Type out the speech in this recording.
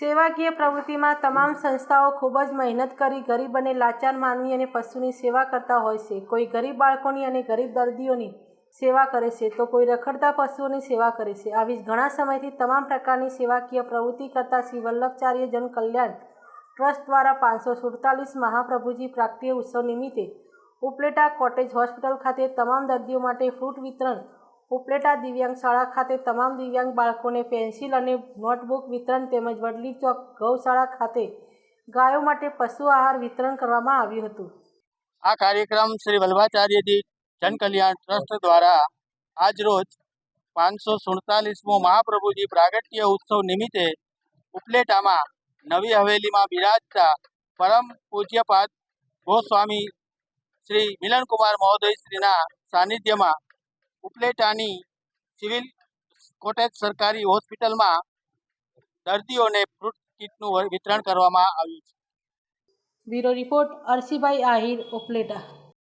સેવાકીય પ્રવૃત્તિમાં તમામ સંસ્થાઓ ખૂબ જ મહેનત કરી ગરીબ અને લાચાર માનવી અને પશુની સેવા કરતા હોય છે. કોઈ ગરીબ બાળકોની અને ગરીબ દર્દીઓની સેવા કરે છે તો કોઈ રખડતા પશુઓની સેવા કરે છે. આવી જ ઘણા સમયથી તમામ પ્રકારની સેવાકીય પ્રવૃત્તિ કરતા શ્રી વલ્લભચાર્ય જન કલ્યાણ ટ્રસ્ટ દ્વારા પાંચસો સુડતાલીસ મહાપ્રભુજી પ્રાપ્તિય ઉત્સવ નિમિત્તે ઉપલેટા કોટેજ હોસ્પિટલ ખાતે તમામ દર્દીઓ માટે ફ્રૂટ વિતરણ ઉપલેટા દિવ્યાંગ શાળા ખાતે તમામ દિવ્યાંગ બાળકોને પેન્સિલ અને નોટબુક વિતરણ તેમજ વડલી ચોક ગૌશાળા ખાતે ગાયો માટે પશુ આહાર વિતરણ કરવામાં આવ્યું હતું. આ કાર્યક્રમ શ્રી વલ્ભાચાર્યજી જનકલ્યાણ ટ્રસ્ટ દ્વારા આજરોજ પાંચસો સુડતાલીસમો મહાપ્રભુજી પ્રાગટ્ય ઉત્સવ નિમિત્તે ઉપલેટામાં નવી હવેલીમાં બિરાજતા પરમ પૂજ્યપાદ ગોસ્વામી શ્રી મિલનકુમાર મહોદય શ્રીના સાનિધ્યમાં ઉપલેટાની સિવિલ કોટેજ સરકારી હોસ્પિટલમાં દર્દીઓને ફ્રૂટ કીટનું વિતરણ કરવામાં આવ્યું છે. Bureau report Arsibhai Ahir Upleta.